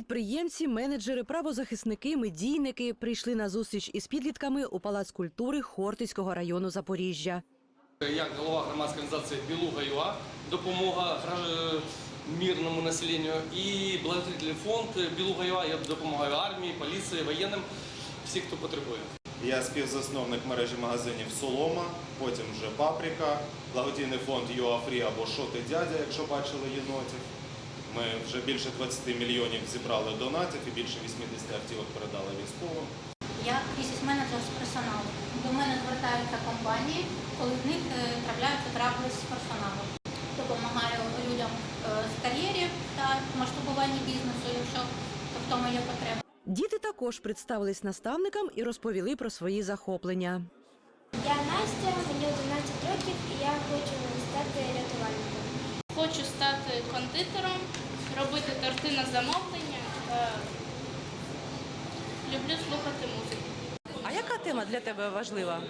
Підприємці, менеджери, правозахисники, медійники прийшли на зустріч із підлітками у Палац культури Хортицького району Запоріжжя. Як голова громадської організації Білуга ЮА, допомога гра- мирному населенню і благотворительний фонд Білуга ЮА, я допомагаю армії, поліції, воєнним, всіх, хто потребує. Я співзасновник мережі магазинів Солома, потім вже Паприка, благодійний фонд ЮАФрі або Що ти дядя, якщо бачили єнотів. Ми вже більше 20 мільйонів зібрали донатів і більше 80 автівок передали військовим. Я кризис-менеджер з персоналу. До мене звертаються компанії, коли в них е, трапляються трабли з персоналом. Допомагаю людям е, в кар'єрі та масштабуванні бізнесу, якщо в тому є потреба. Діти також представились наставникам і розповіли про свої захоплення. Я Настя, мені 11 років і я хочу стати рятувальником. Хочу стати кондитером, робити торти на замовлення. Е, Люблю слухати музику. А яка тема для тебе важлива?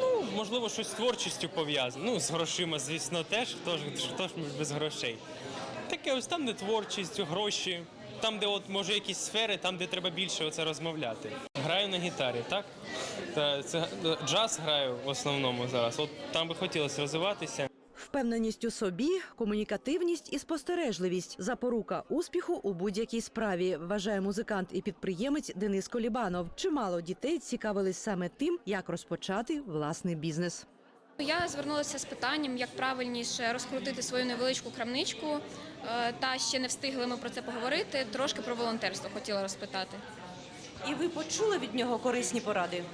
Ну, можливо, щось з творчістю пов'язане. Ну, з грошима, звісно, теж. Хто ж, хто ж без грошей? Таке ось там, де творчість, гроші, там, де от може якісь сфери, там, де треба більше оце розмовляти. Граю на гітарі, так? Та це е, джаз граю в основному зараз. От там би хотілося розвиватися. Впевненість у собі, комунікативність і спостережливість запорука успіху у будь-якій справі, вважає музикант і підприємець Денис Колібанов. Чимало дітей цікавились саме тим, як розпочати власний бізнес. Я звернулася з питанням, як правильніше розкрутити свою невеличку крамничку. Е, Та ще не встигли ми про це поговорити. Трошки про волонтерство хотіла розпитати. І ви почули від нього корисні поради?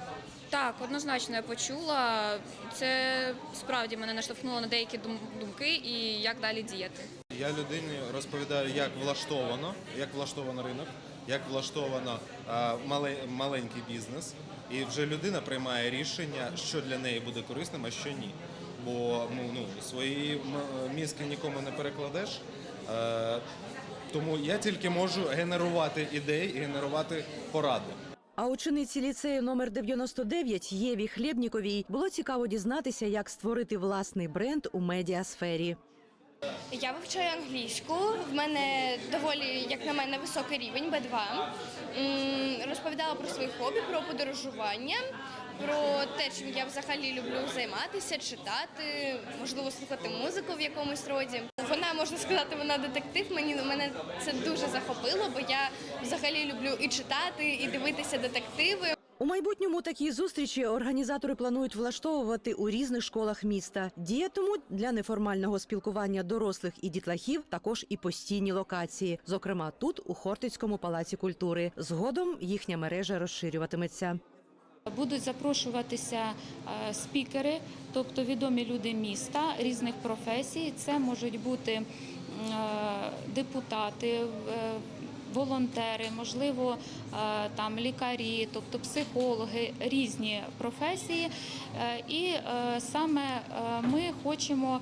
Так, однозначно я почула. Це справді мене наштовхнуло на деякі дум- думки і як далі діяти. Я людині розповідаю, як влаштовано, як влаштовано ринок, як влаштовано маленький бізнес. І вже людина приймає рішення, що для неї буде корисним, а що ні. Бо ну, ну, свої мізки нікому не перекладеш. Тому я тільки можу генерувати ідеї і генерувати поради. А учениці ліцею номер 99 Єві Хлєбніковій було цікаво дізнатися, як створити власний бренд у медіасфері. Я вивчаю англійську. В мене доволі, як на мене, високий рівень Б2. Розповідала про свої хобі, про подорожування, про те, чим я взагалі люблю займатися, читати, можливо, слухати музику в якомусь роді. Вона можна сказати, вона детектив. Мені мене це дуже захопило, бо я взагалі люблю і читати, і дивитися детективи. У майбутньому такі зустрічі організатори планують влаштовувати у різних школах міста. Діятимуть для неформального спілкування дорослих і дітлахів також і постійні локації, зокрема тут, у Хортицькому палаці культури. Згодом їхня мережа розширюватиметься. Будуть запрошуватися е, спікери, тобто відомі люди міста різних професій. Це можуть бути е, депутати, е, волонтери, можливо, там лікарі, тобто психологи, різні професії. І саме ми хочемо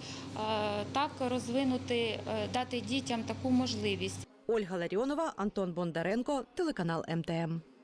так розвинути, дати дітям таку можливість. Ольга Ларіонова, Антон Бондаренко, телеканал МТМ.